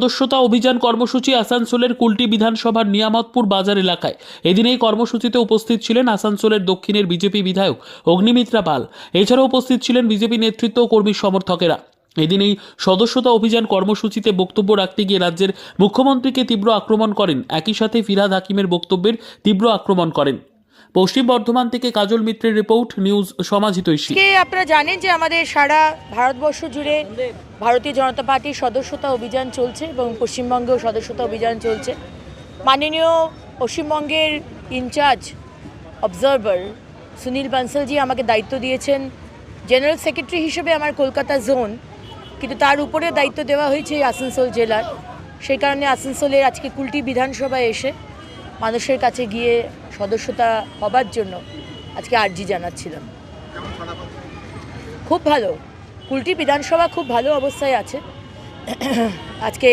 সদস্যতা অভিযান কর্মসূচি আসানসোলের কুলটি বিধানসভার নিয়ামতপুর বাজার এলাকায়। এদিন এই কর্মসূচিতে উপস্থিত ছিলেন আসানসোলের দক্ষিণের বিজেপি বিধায়ক অগ্নিমিত্রা পাল। এছাড়াও উপস্থিত ছিলেন বিজেপি নেতৃত্ব ও কর্মী সমর্থকেরা। এদিন এই সদস্যতা অভিযান কর্মসূচিতে বক্তব্য রাখতে গিয়ে রাজ্যের মুখ্যমন্ত্রীকে তীব্র আক্রমণ করেন। একই সাথে ফিরাদ হাকিমের বক্তব্যের তীব্র আক্রমণ করেন। পশ্চিম বর্ধমান থেকে কাজল মিত্রের রিপোর্ট, নিউজ সমাজিতৈষী আজকে আপনারা জানেন যে আমাদের সারা ভারতবর্ষ জুড়ে ভারতীয় জনতা পার্টির সদস্যতা অভিযান চলছে এবং পশ্চিমবঙ্গেও সদস্যতা অভিযান চলছে? মাননীয় পশ্চিমবঙ্গের ইনচার্জ অবজারভার সুনীল বানসালজি আমাকে দায়িত্ব দিয়েছেন, জেনারেল সেক্রেটারি হিসেবে আমার কলকাতা জোন, কিন্তু তার উপরে দায়িত্ব দেওয়া হয়েছে আসানসোল জেলার। সেই কারণে আসানসোলের আজকে কুলটি বিধানসভায় এসে মানুষের কাছে গিয়ে সদস্যতা হবার জন্য আজকে আর্জি জানাচ্ছিলাম। খুব ভালো। কুলটি বিধানসভা খুব ভালো অবস্থায় আছে। আজকে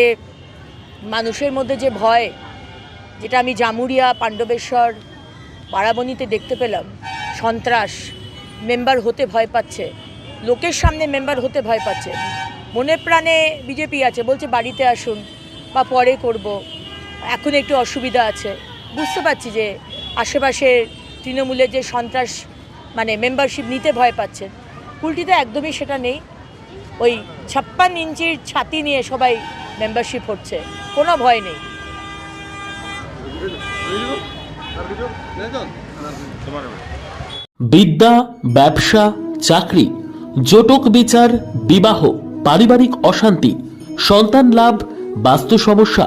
মানুষের মধ্যে যে ভয়, যেটা আমি জামুরিয়া, পাণ্ডবেশ্বর, বারাবণীতে দেখতে পেলাম, সন্ত্রাস মেম্বার হতে ভয় পাচ্ছে, লোকের সামনে মেম্বার হতে ভয় পাচ্ছে। মনে প্রাণে বিজেপি আছে, বলছে বাড়িতে আসুন বা পরে করব। এখন একটু অসুবিধা আছে। বুঝতে পারছি যে আশেপাশের তৃণমূলের যে সন্ত্রাস মানে মেম্বারশিপ নিতে ভয় পাচ্ছেন কুলটিতে একদমই সেটা নেই। ওই ছাপ্পান ইঞ্চির ছাতি নিয়ে সবাই মেম্বারশিপ হচ্ছে, কোনো ভয় নেই। বিদ্যা, ব্যবসা, চাকরি, জটক বিচার, বিবাহ, পারিবারিক অশান্তি, সন্তান লাভ, বাস্তু সমস্যা